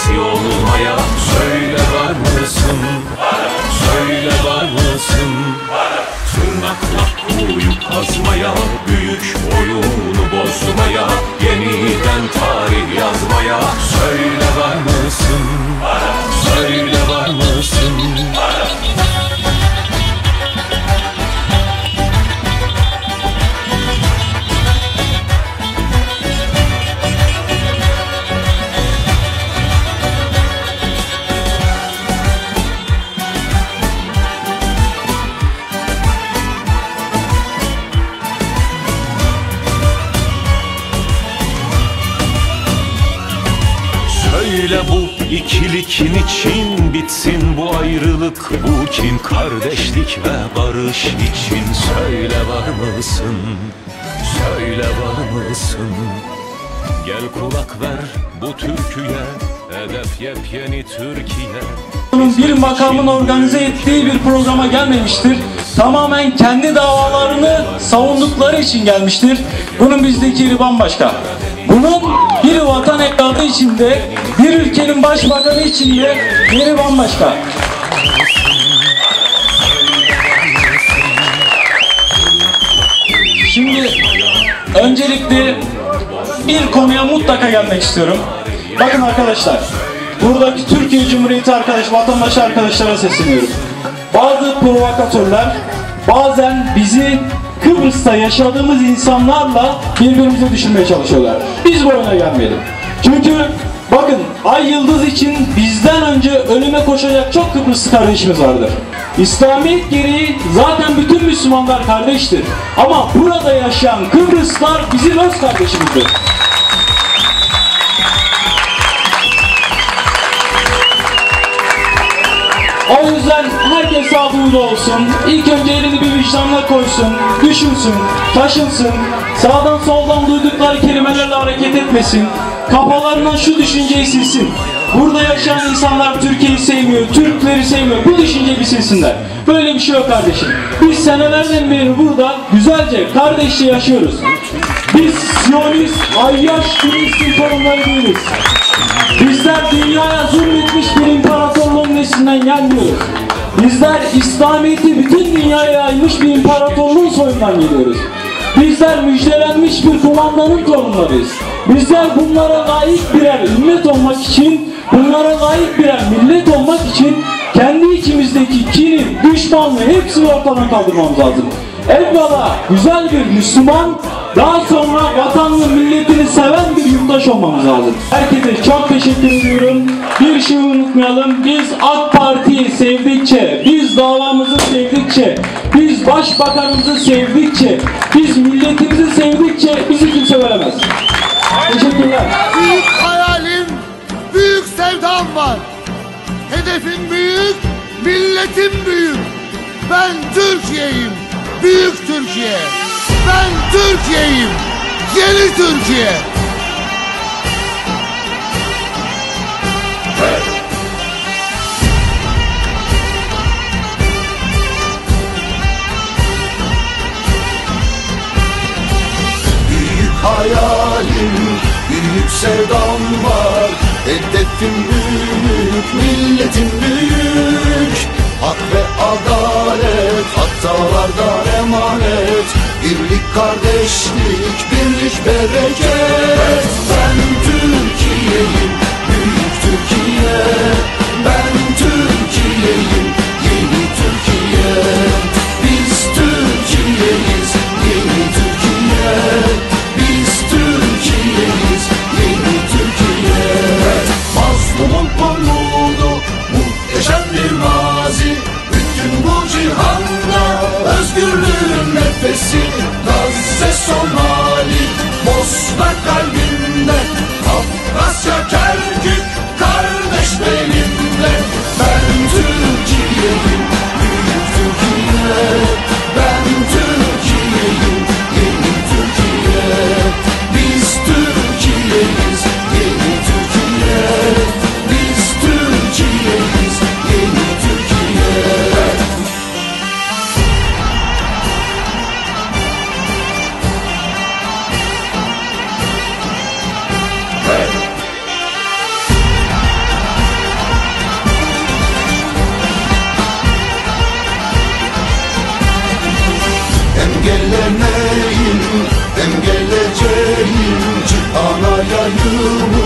Milletin sesi olmaya Söyle var mısın? Söyle var mısın? Tırnakla kuyu kazmaya Büyük oyunu bozmaya Yeniden tarih yazmaya Söyle Söyle bu ikilikin için bitsin bu ayrılık Bu kin kardeşlik ve barış için Söyle var mısın? Söyle var mısın? Gel kulak ver bu türküye Hedef yepyeni Türkiye bir makamın organize ettiği bir programa gelmemiştir. Tamamen kendi davalarını savundukları için gelmiştir. Bunun bizdeki yeri bambaşka. Bunun bir vatan evladı içinde, bir ülkenin başbakanı içinde yeri bambaşka. Şimdi öncelikle bir konuya mutlaka gelmek istiyorum. Bakın arkadaşlar, buradaki Türkiye Cumhuriyeti arkadaş, vatandaş arkadaşlara sesleniyorum. Bazı provokatörler bazen bizi Kıbrıs'ta yaşadığımız insanlarla birbirimize düşürmeye çalışıyorlar. Biz bu oyuna gelmeyelim. Çünkü bakın Ay Yıldız için bizden önce ölüme koşacak çok Kıbrıslı kardeşimiz vardır. İslamiyet gereği zaten bütün Müslümanlar kardeştir. Ama burada yaşayan Kıbrıslar bizim öz kardeşimizdir. O yüzden herkes sağduyulu olsun. İlk önce elini bir vicdanına koysun, düşünsün, taşınsın. Sağdan soldan duydukları kelimelerle hareket etmesin. Kafalarından şu düşünceyi silsin. Burada yaşayan insanlar Türkiye'yi sevmiyor, Türkleri sevmiyor. Bu düşünceyi bir silsinler. Böyle bir şey yok kardeşim. Biz senelerden beri burada güzelce, kardeşçe yaşıyoruz. Biz Siyonist, ayyaş, Filistin sorunları değiliz. Bizler dünyaya zulmetmiş bir imparatorluğun neslinden gelmiyoruz. Bizler İslamiyet'i bütün dünyaya yaymış bir imparatorluğun soyundan geliyoruz. Bizler müjdelenmiş bir kumandanın torunlarıyız. Bizler bunlara layık birer ümmet olmak için, bunlara layık birer millet olmak için kendi içimizdeki kini, düşmanlığı hepsini ortadan kaldırmamız lazım. Evvela güzel bir Müslüman, daha sonra vatanını, milletini seven bir yurttaş olmamız lazım. Herkese çok teşekkür ediyorum. Bir şey unutmayalım. Biz AK Parti'yi sevdikçe, biz davamızı sevdikçe, biz başbakanımızı sevdikçe, biz milletimizi sevdikçe bizi kimse veremez. Teşekkürler. Büyük hayalim, büyük sevdam var. Hedefim büyük, milletim büyük. Ben Türkiye'yim, büyük Türkiye. Ben Türkiye'yim, yeni Türkiye. Sevdam var. Hedefim büyük, milletim büyük. Hak ve adalet, hatalardan emanet. Birlik, kardeşlik, birlik, bereket Preciso you.